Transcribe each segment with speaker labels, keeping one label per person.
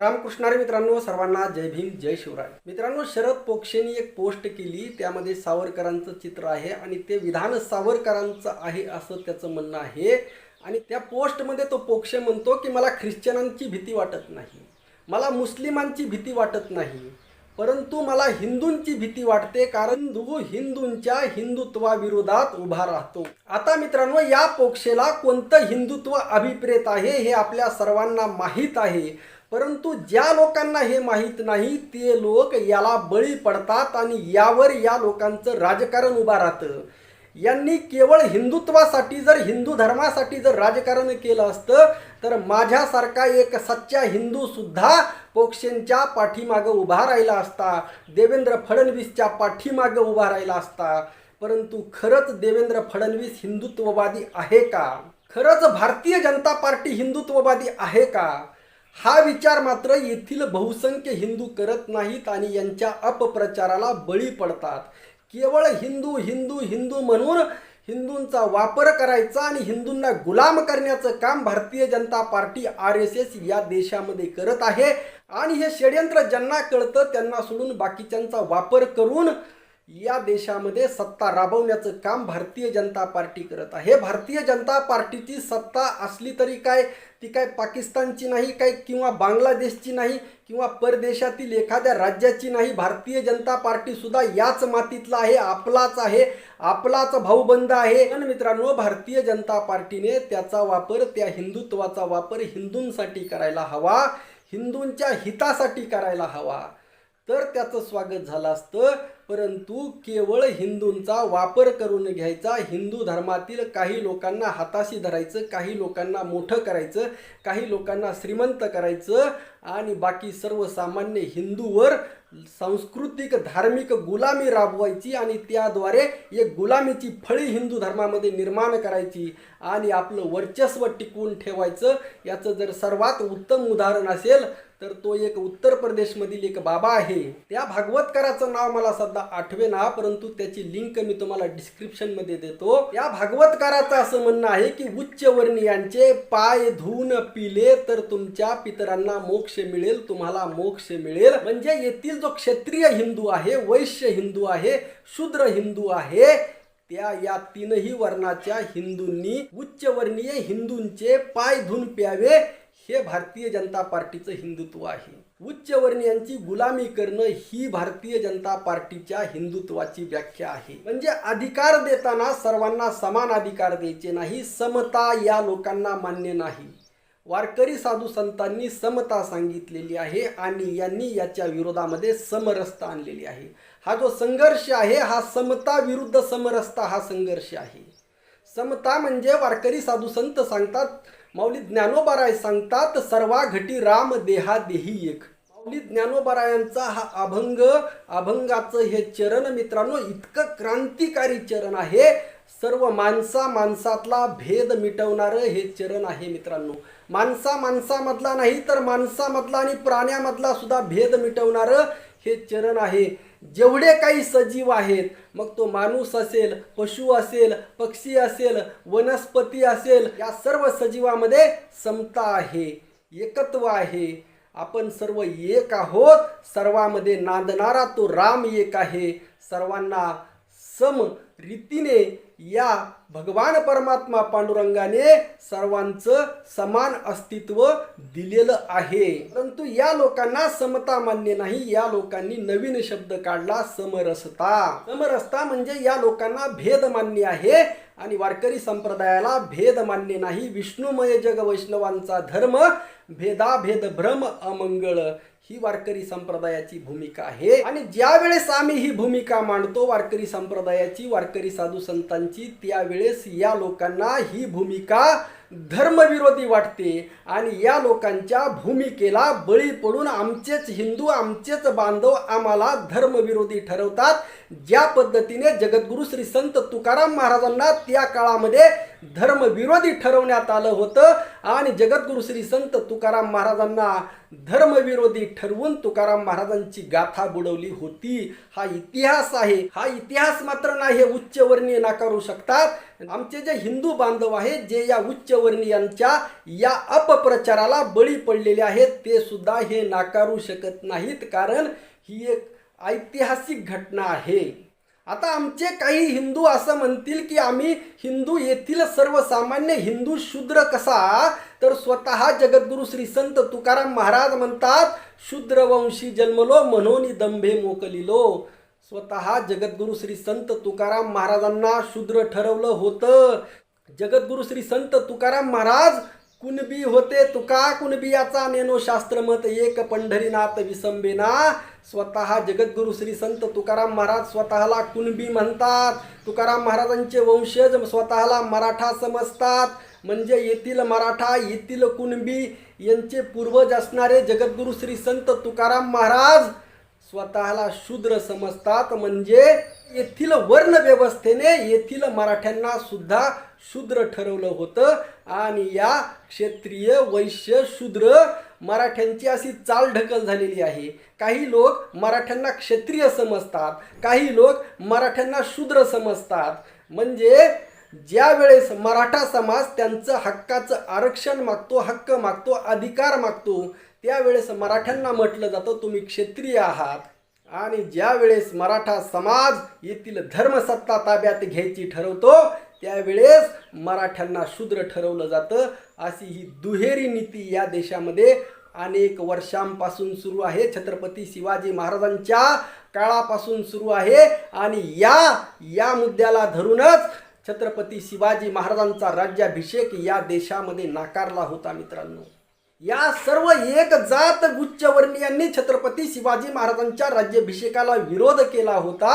Speaker 1: रामकृष्णारे मित्रांनो सर्वांना जय भीम जय शिवराय. मित्रांनो शरद पोक्षेनी एक पोस्ट केली त्यामध्ये सावरकरांचं चित्र आहे आणि ते विधान सावरकरांचं आहे असं त्याचं म्हणणं आहे. आणि त्या पोस्टमध्ये तो पोक्षे म्हणतो की मला ख्रिश्चनांची भीती वाटत नाही. मला मुस्लिमांची भीती वाटत नाही. परंतु मला हिंदूंची भीती वाटते कारण हिंदू हिंदूंच्या हिंदुत्वाविरोधात उभा राहतो. आता मित्रांनो या पोक्षेला कोणतं हिंदुत्व अभिप्रेत आहे हे आपल्या सर्वांना माहीत आहे. परंतु ज्या लोकांना हे माहीत नाही ते लोक याला बळी पडतात आणि यावर या लोकांचं राजकारण उभा राहतं. यांनी केवळ हिंदुत्वासाठी जर हिंदू धर्मासाठी जर राजकारण केलं असतं तर माझ्यासारखा एक सच्चा हिंदूसुद्धा पोक्षेंच्या पाठीमागं उभा राहिला असता देवेंद्र फडणवीसच्या पाठीमागं उभा राहिला असता परंतु खरंच देवेंद्र फडणवीस हिंदुत्ववादी आहे का? खरंच भारतीय जनता पार्टी हिंदुत्ववादी आहे का? हा विचार मात्र येथील बहुसंख्य हिंदू करत नाहीत आणि यांच्या अपप्रचाराला बळी पडतात. केवळ हिंदू हिंदू हिंदू म्हणून हिंदूंचा वापर करायचा आणि हिंदूंना गुलाम करण्याचं काम Bharatiya Janata party R S S या देशामध्ये करत आहे. आणि हे षडयंत्र ज्यांना कळतं त्यांना सोडून बाकीच्यांचा वापर करून या देशामध्ये सत्ता राबवण्याचं काम भारतीय जनता पार्टी करत आहे. भारतीय जनता पार्टीची सत्ता असली तरी काय? ती काय पाकिस्तानची नाही काय? किंवा बांगलादेशची नाही? किंवा परदेशातील एखाद्या राज्याची नाही? भारतीय जनता पार्टीसुद्धा याच मातीतला आहे आपलाच आहे आपलाच भाऊबंद आहे. पण मित्रांनो भारतीय जनता पार्टीने त्याचा वापर त्या हिंदुत्वाचा वापर हिंदूंसाठी करायला हवा हिंदूंच्या हितासाठी करायला हवा. तर त्याचं स्वागत झालं असतं. परंतु केवळ हिंदूंचा वापर करून घ्यायचा हिंदू धर्मातील काही लोकांना हाताशी धरायचं काही लोकांना मोठं करायचं काही लोकांना श्रीमंत करायचं आणि बाकी सर्वसामान्य हिंदूवर सांस्कृतिक धार्मिक गुलामी राबवायची आणि त्याद्वारे एक गुलामीची फळी हिंदू धर्मामध्ये निर्माण करायची आणि आपलं वर्चस्व टिकवून ठेवायचं. याचं जर सर्वात उत्तम उदाहरण असेल तर तो एक उत्तर प्रदेशमधील एक बाबा आहे. त्या भागवतकराचं नाव मला सध्या आठवे ना परंतु त्याची लिंक मी तुम्हाला डिस्क्रिप्शनमध्ये देतो. या भागवतकाराचं असं म्हणणं आहे की उच्च वर्णीयांचे पाय धुवून पिले तर तुमच्या पितरांना मोक्ष मिळेल तुम्हाला मोक्ष मिळेल. म्हणजे येथील जो क्षत्रिय हिंदू आहे वैश्य हिंदू आहे शूद्र हिंदू आहे त्या या तीनही वर्णाच्या हिंदूंनी उच्चवर्णीय हिंदूंचे पाय धुवून प्यावे हे भारतीय जनता पार्टीचं हिंदुत्व आहे. उच्चवर्णीयांची गुलामी करणं ही भारतीय जनता पार्टीच्या हिंदुत्वाची व्याख्या आहे. म्हणजे अधिकार देताना सर्वांना समान अधिकार द्यायचे नाही समता या लोकांना मान्य नाही. वारकरी साधू संतांनी समता सांगितलेली आहे आणि यांनी याच्या विरोधामध्ये समरसता आणलेली आहे. हा जो संघर्ष आहे हा समता विरुद्ध समरसता हा संघर्ष आहे. समता म्हणजे वारकरी साधू संत सांगतात माऊली ज्ञानोबाराय सांगतात सर्वा घटी राम देहा देही एक. माऊली ज्ञानोबारायांचा हा अभंग अभंगाचं हे चरण मित्रांनो इतकं क्रांतिकारी चरण आहे. सर्व माणसा माणसातला भेद मिटवणारं हे चरण आहे मित्रांनो. माणसा माणसामधला नाही तर माणसामधला आणि प्राण्यामधला सुद्धा भेद मिटवणारं हे चरण आहे. जेवढे काही सजीव आहेत मग तो माणूस असेल पशु असेल पक्षी असेल वनस्पती असेल या सर्व सजीवामध्ये समता आहे एकत्व आहे. आपण सर्व एक आहोत सर्वामध्ये नांदणारा तो राम एक आहे. सर्वांना सम रीतीने या भगवान परमात्मा पांडुरंगाने सर्वांचं समान अस्तित्व दिलेलं आहे. परंतु या लोकांना समता मान्य नाही या लोकांनी नवीन शब्द काढला समरसता. समरसता म्हणजे या लोकांना भेद मान्य आहे आणि वारकरी संप्रदायाला भेद मान्य नाही. विष्णुमय जग वैष्णवांचा धर्म भेदाभेद भ्रम अमंगळ ही वारकरी संप्रदायाची भूमिका आहे. आणि ज्यावेळेस आम्ही ही भूमिका मांडतो वारकरी संप्रदायाची वारकरी साधू संतांची त्यावेळेस या लोकांना ही भूमिका धर्मविरोधी वाटते. आणि या लोकांच्या भूमिकेला बळी पडून आमचेच हिंदू आमचेच बांधव आम्हाला धर्मविरोधी ठरवतात. ज्या पद्धतीने जगद्गुरु श्री संत तुकाराम महाराजांना त्या काळामध्ये धर्मविरोधी ठरवण्यात आलं होतं आणि जगद्गुरु श्री संत तुकाराम महाराजांना धर्मविरोधी ठरवून तुकाराम महाराजांची गाथा बुडवली होती. हा इतिहास आहे. हा इतिहास मात्र नाही हे उच्चवर्णीय नाकारू शकतात. आमचे जे हिंदू बांधव आहेत जे या उच्चवर्णीयांच्या या अपप्रचाराला बळी पडलेले आहेत ते सुद्धा हे नाकारू शकत नाहीत. कारण ही एक ऐतिहासिक घटना आहे. आता आमचे काही हिंदू असं म्हणतील की आम्ही हिंदू येथील सर्वसामान्य हिंदू शूद्र कसा? तर स्वतः जगद्गुरु श्री संत तुकाराम महाराज म्हणतात शूद्रवंशी जन्मलो म्हणून दंभे मोकलिलो. स्वतः जगद्गुरु श्री संत तुकाराम महाराजांना शूद्र ठरवलं होतं. जगद्गुरु श्री संत तुकाराम महाराज कुणबी होते तुका कुणबियाचा नेनो शास्त्रमत एक पंढरीनाथ विसंबेना. स्वतः जगद्गुरु श्री संत तुकाराम महाराज स्वतःला कुणबी म्हणतात. तुकाराम महाराजांचे वंशज स्वतःला मराठा समजतात. म्हणजे येथील मराठा येथील कुणबी यांचे पूर्वज असणारे जगद्गुरु श्री संत तुकाराम महाराज स्वतःला शूद्र समजतात म्हणजे येथील वर्णव्यवस्थेने येथील मराठ्यांना सुद्धा शूद्र ठरवलं होतं. आणि या क्षेत्रीय वैश्य शूद्र मराठ्यांची अशी चालढकल झालेली आहे. काही लोक मराठ्यांना क्षेत्रीय समजतात काही लोक मराठ्यांना शूद्र समजतात. म्हणजे ज्या वेळेस मराठा समाज त्यांचं हक्काचं आरक्षण मागतो हक्क मागतो अधिकार मागतो त्यावेळेस मराठ्यांना म्हटलं जातं तुम्ही क्षेत्रीय आहात. आणि ज्यावेळेस मराठा समाज येथील धर्मसत्ता ताब्यात घ्यायची ठरवतो त्यावेळेस मराठ्यांना शूद्र ठरवलं जातं. अशी ही दुहेरी नीती या देशामध्ये अनेक वर्षांपासून सुरू आहे. छत्रपती शिवाजी महाराजांच्या काळापासून सुरू आहे. आणि या या मुद्द्याला धरूनच छत्रपती शिवाजी महाराजांचा राज्याभिषेक या देशामध्ये नाकारला होता मित्रांनो. या सर्व एक जात उच्चवर्णीयांनी छत्रपती शिवाजी महाराजांच्या राज्याभिषेकाला विरोध केला होता.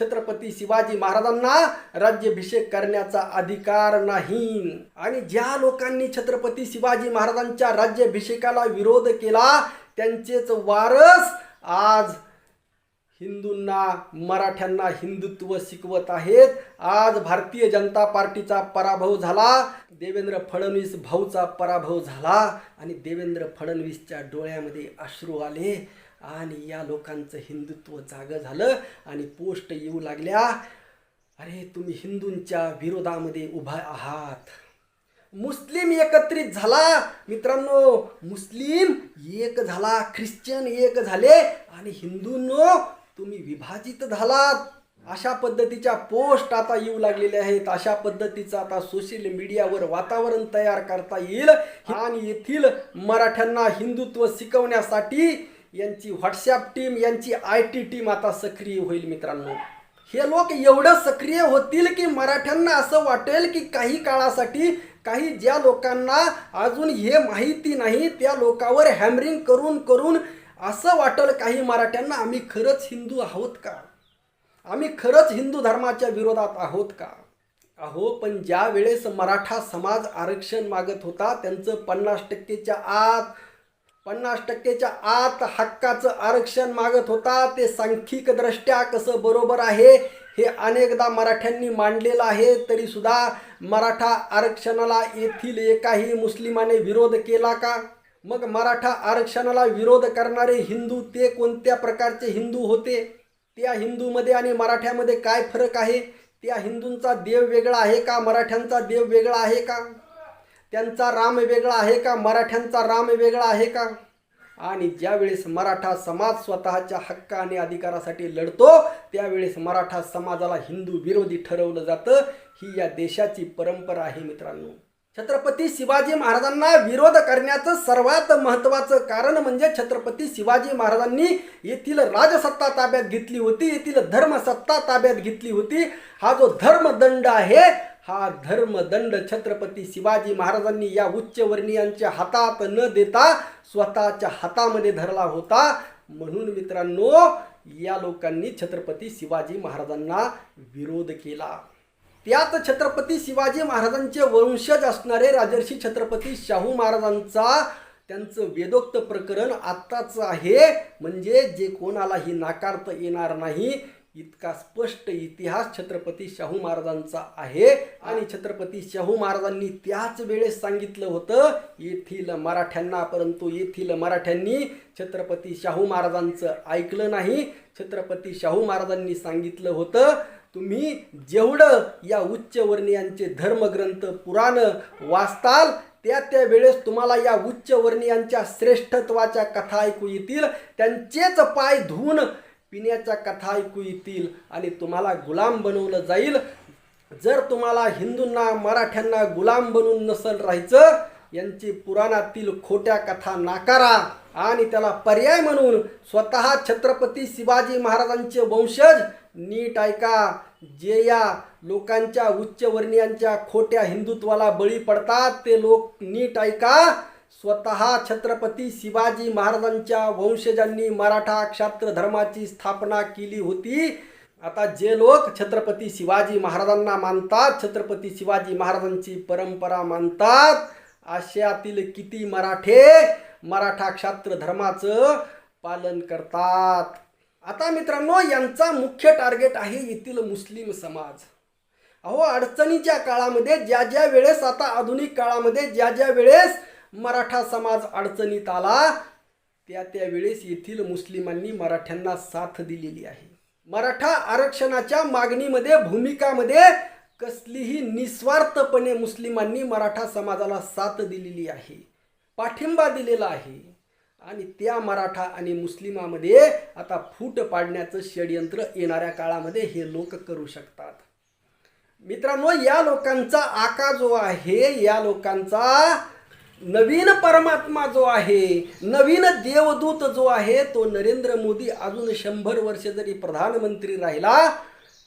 Speaker 1: छत्रपती शिवाजी महाराजांना राज्याभिषेक करण्याचा अधिकार नाही. आणि ज्या लोकांनी छत्रपती शिवाजी महाराजांच्या राज्याभिषेकाला विरोध केला त्यांचेच वारस आज हिंदूंना मराठ्यांना हिंदुत्व शिकवत आहेत. आज भारतीय जनता पार्टीचा पराभव झाला. देवेंद्र फडणवीस भाऊचा पराभव झाला आणि देवेंद्र फडणवीसच्या डोळ्यामध्ये अश्रू आले आणि या लोकांचं हिंदुत्व जागं झालं आणि पोस्ट येऊ लागल्या. अरे तुम्ही हिंदूंच्या विरोधामध्ये उभा आहात. मुस्लिम एकत्रित झाला. मित्रांनो मुस्लिम एक झाला ख्रिश्चन एक झाले आणि हिंदूंनो तुम्ही विभाजित झालात. अशा पद्धतीच्या पोस्ट आता येऊ लागलेल्या आहेत. अशा पद्धतीचं आता सोशल मीडियावर वातावरण तयार करता येईल. आणि येथील मराठ्यांना हिंदुत्व शिकवण्यासाठी यांची व्हॉट्सॲप टीम यांची आय टी टीम आता सक्रिय होईल मित्रांनो. हे लोक एवढं सक्रिय होतील की मराठ्यांना असं वाटेल की काही काळासाठी काही ज्या लोकांना अजून हे माहिती नाही त्या लोकावर हॅमरिंग करून करून असं वाटल काही मराठ्यांना आम्ही खरंच हिंदू आहोत का? आम्ही खरंच हिंदू धर्माच्या विरोधात आहोत का? अहो पण ज्या वेळेस मराठा समाज आरक्षण मागत होता त्यांचं पन्नास टक्केच्या आत पन्नास टक्केच्या आत हक्काचं आरक्षण मागत होता ते सांख्यिकदृष्ट्या कसं बरोबर आहे हे अनेकदा मराठ्यांनी मांडलेलं आहे तरीसुद्धा मराठा आरक्षणाला येथील एकाही मुस्लिमाने विरोध केला का? मग मराठा आरक्षणाला विरोध करणारे हिंदू ते कोणत्या प्रकारचे हिंदू होते? त्या हिंदूमध्ये आणि मराठ्यामध्ये काय फरक आहे? त्या हिंदूंचा देव वेगळा आहे का? मराठ्यांचा देव वेगळा आहे का? त्यांचा राम वेगळा आहे का? मराठ्यांचा राम वेगळा आहे का? आणि ज्यावेळेस मराठा समाज स्वतःच्या हक्क आणि अधिकारासाठी लढतो त्यावेळेस मराठा समाजाला हिंदू विरोधी ठरवलं जातं. ही या देशाची परंपरा आहे मित्रांनो. छत्रपती शिवाजी महाराजांना विरोध करण्याचं सर्वात महत्त्वाचं कारण म्हणजे छत्रपती शिवाजी महाराजांनी येथील राजसत्ता ताब्यात घेतली होती येथील धर्मसत्ता ताब्यात घेतली होती. हा जो धर्मदंड आहे हा धर्मदंड छत्रपती शिवाजी महाराजांनी या उच्चवर्णीयांच्या हातात न देता स्वतःच्या हातामध्ये धरला होता. म्हणून मित्रांनो या लोकांनी छत्रपती शिवाजी महाराजांना विरोध केला. त्यात छत्रपती शिवाजी महाराजांचे वंशज असणारे राजर्षी छत्रपती शाहू महाराजांचा त्यांचं वेदोक्त प्रकरण आत्ताचं आहे. म्हणजे जे कोणालाही नाकारता येणार नाही इतका स्पष्ट इतिहास छत्रपती शाहू महाराजांचा आहे. आणि छत्रपती शाहू महाराजांनी त्याच वेळेस सांगितलं होतं येथील मराठ्यांना परंतु येथील मराठ्यांनी छत्रपती शाहू महाराजांचं ऐकलं नाही. छत्रपती शाहू महाराजांनी सांगितलं होतं तुम्ही जेवढं या उच्चवर्णीयांचे धर्मग्रंथ पुराण वाचताल त्या त्या वेळेस तुम्हाला या उच्चवर्णीयांच्या श्रेष्ठत्वाच्या कथा ऐकू येतील त्यांचेच पाय धुवून पिण्याच्या कथा ऐकू येतील आणि तुम्हाला गुलाम बनवलं जाईल. जर तुम्हाला हिंदूंना मराठ्यांना गुलाम बनवून नसल राहायचं यांची पुराणातील खोट्या कथा नाकारा आणि त्याला पर्याय म्हणून स्वतः छत्रपती शिवाजी महाराजांचे वंशज. नीट ऐका जे या लोकांच्या उच्चवर्णीयांच्या खोट्या हिंदुत्वाला बळी पडतात ते लोक नीट ऐका. स्वतः छत्रपती शिवाजी महाराजांच्या वंशजांनी मराठा क्षात्र धर्माची स्थापना केली होती. आता जे लोक छत्रपती शिवाजी महाराजांना मानतात छत्रपती शिवाजी महाराजांची परंपरा मानतात आशियातील किती मराठे मराठा क्षात्र धर्माचं पालन करतात? आता मित्रांनो यांचा मुख्य टार्गेट आहे येथील मुस्लिम समाज. अहो अडचणीच्या काळामध्ये ज्या ज्या वेळेस आता आधुनिक काळामध्ये ज्या ज्या वेळेस मराठा समाज अडचणीत आला त्या त्या वेळेस येथील मुस्लिमांनी मराठ्यांना साथ दिलेली आहे. मराठा आरक्षणाच्या मागणीमध्ये भूमिकामध्ये कसलीही निस्वार्थपणे मुस्लिमांनी मराठा समाजाला साथ दिलेली आहे पाठिंबा दिलेला आहे. आणि त्या मराठा आणि मुस्लिमामध्ये आता फूट पाडण्याचं षडयंत्र येणाऱ्या काळामध्ये हे लोक करू शकतात. मित्रांनो या लोकांचा आका जो आहे या लोकांचा नवीन परमात्मा जो आहे नवीन देवदूत जो आहे तो नरेंद्र मोदी अजून शंभर वर्ष जरी प्रधानमंत्री राहिला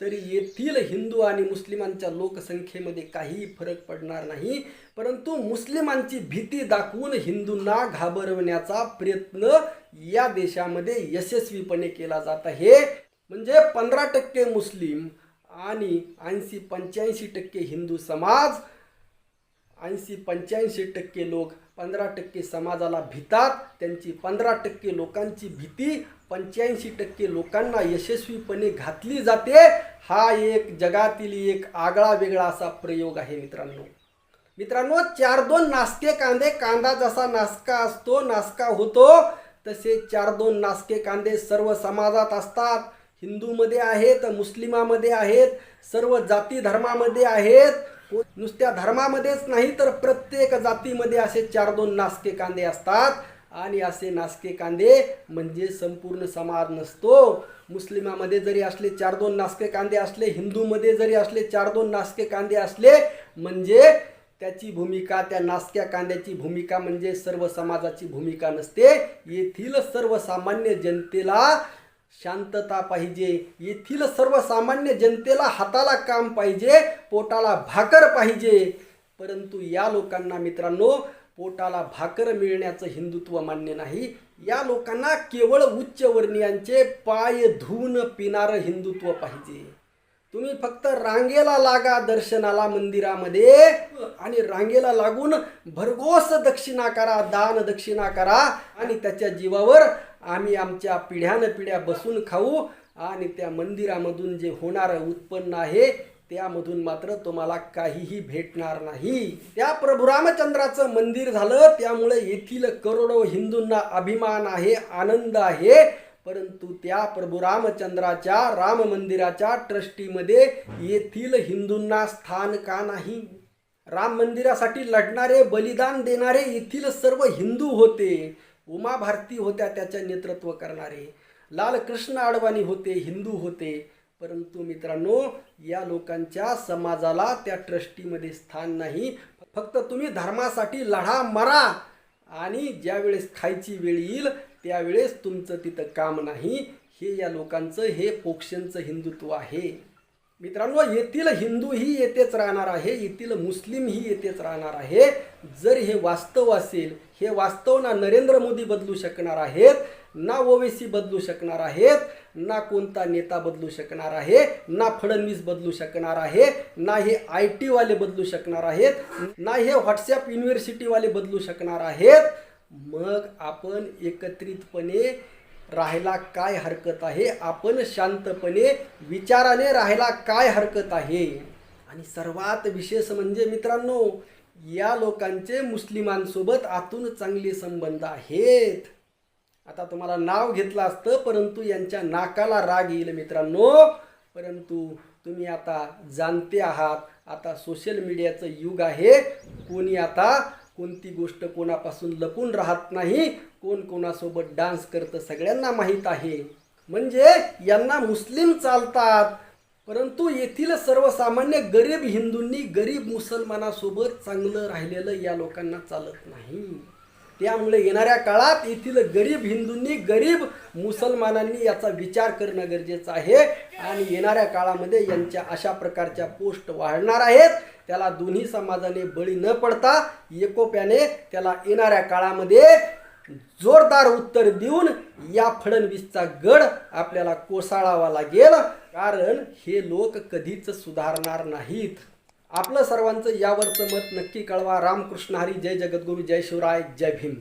Speaker 1: तरी येथील हिंदू आणि मुस्लिमांच्या लोकसंख्येमध्ये काही फरक पडणार नाही. परंतु मुस्लिमांची भीती दाखवून हिंदूंना घाबरवण्याचा प्रयत्न या देशामध्ये यशस्वीपणे केला जात आहे. म्हणजे पंधरा टक्के मुस्लिम आणि ऐंशी पंच्याऐंशी टक्के हिंदू समाज ऐंशी पंच्याऐंशी टक्के लोक पंधरा टक्के समाजाला भितात. त्यांची पंधरा टक्के लोकांची भीती पंच्याऐंशी टक्के लोकांना यशस्वीपणे घातली जाते हा एक जगातील एक आगळा वेगळा असा प्रयोग आहे मित्रांनो. मित्रांनो चार दोन नासके कांदे कांदा जसा नासका असतो नासका होतो तसे चार दोन नासके कांदे सर्व समाजात असतात. हिंदूमध्ये आहेत मुस्लिमामध्ये आहेत सर्व जाती धर्मामध्ये आहेत. नुसत्या धर्मामध्येच नाही तर प्रत्येक जातीमध्ये असे चार दोन नासके कांदे असतात. आणि असे नासके कांदे म्हणजे संपूर्ण समाज नसतो. मुस्लिमामध्ये जरी असले चार दोन नासके कांदे असले हिंदूमध्ये जरी असले चार दोन नासके कांदे असले म्हणजे त्याची भूमिका त्या नासक्या कांद्याची भूमिका म्हणजे सर्व समाजाची भूमिका नसते. येथील सर्वसामान्य जनतेला शांतता पाहिजे. येथील सर्वसामान्य जनतेला हाताला काम पाहिजे पोटाला भाकर पाहिजे. परंतु या लोकांना मित्रांनो पोटाला भाकर मिळण्याचं हिंदुत्व मान्य नाही. या लोकांना केवळ उच्चवर्णीयांचे पाय धुवून पिणारं हिंदुत्व पाहिजे. तुम्ही फक्त रांगेला लागा दर्शनाला मंदिरामध्ये आणि रांगेला लागून भरघोस दक्षिणा करा दान दक्षिणा करा आणि त्याच्या जीवावर आम्ही आमच्या पिढ्यानपिढ्या बसून खाऊ आणि त्या मंदिरामधून जे होणारं उत्पन्न आहे त्यामधून मात्र तुम्हाला काहीही भेटणार नाही. त्या प्रभू रामचंद्राचं मंदिर झालं त्यामुळे येथील करोडो हिंदूंना अभिमान आहे आनंद आहे. परंतु त्या प्रभू रामचंद्राच्या राम मंदिराच्या ट्रस्टीमध्ये येथील हिंदूंना स्थान का नाही? राम मंदिरासाठी लढणारे बलिदान देणारे येथील सर्व हिंदू होते. उमा भारती होत्या त्याचे नेतृत्व करणारे. लालकृष्ण अडवाणी होते हिंदू होते. परंतु मित्रांनो या लोकांच्या समाजाला त्या ट्रस्टीमध्ये स्थान नाही. फक्त तुम्ही धर्मासाठी लढा मरा आणि ज्यावेळेस खायची वेळ येईल त्यावेळेस तुमचं तिथं काम नाही. हे या लोकांचं हे पोक्षांचं हिंदुत्व आहे. मित्रांनो येथील हिंदू ही येथेच राहणार आहे येथील मुस्लिम ही येथेच राहणार आहे. जर हे वास्तव असेल हे वास्तव ना नरेंद्र मोदी बदलू शकणार आहेत ना ओवेसी बदलू शकणार आहेत ना कोणता नेता बदलू शकणार आहे ना फडणवीस बदलू शकणार आहे ना हे आय टीवाले बदलू शकणार आहेत ना हे व्हॉट्सॲप युनिव्हर्सिटीवाले बदलू शकणार आहेत. मग आपण एकत्रितपणे राहायला काय हरकत आहे? आपण शांतपणे विचाराने राहायला काय हरकत आहे? आणि सर्वात विशेष म्हणजे मित्रांनो या लोकांचे मुस्लिमांसोबत आतून चांगले संबंध आहेत. आता तुम्हाला नाव घेतलं असतं परंतु यांच्या नाकाला राग येईल मित्रांनो. परंतु तुम्ही आता जाणते आहात आता सोशल मीडियाचं युग आहे. कोणी आता कोणती गोष्ट कोणापासून लपून राहत नाही कोण कोणासोबत डान्स करतं सगळ्यांना माहीत आहे. म्हणजे यांना मुस्लिम चालतात. परंतु येथील सर्वसामान्य गरीब हिंदूंनी गरीब मुसलमानासोबत चांगलं राहिलेलं या लोकांना चालत नाही. त्यामुळे येणाऱ्या काळात येथील गरीब हिंदूंनी गरीब मुसलमानांनी याचा विचार करणं गरजेचं आहे. आणि येणाऱ्या काळामध्ये यांच्या अशा प्रकारच्या पोस्ट वाढणार आहेत. त्याला दोन्ही समाजाने बळी न पडता एकोप्याने त्याला येणाऱ्या काळामध्ये जोरदार उत्तर देऊन या फडणवीसचा गड आपल्याला कोसळावा लागेल. कारण हे लोक कधीच सुधारणार नाहीत. आपलं सर्वांचं यावरचं मत नक्की कळवा. रामकृष्ण हरी. जय जगद्गुरू. जय शिवराय. जय भीम.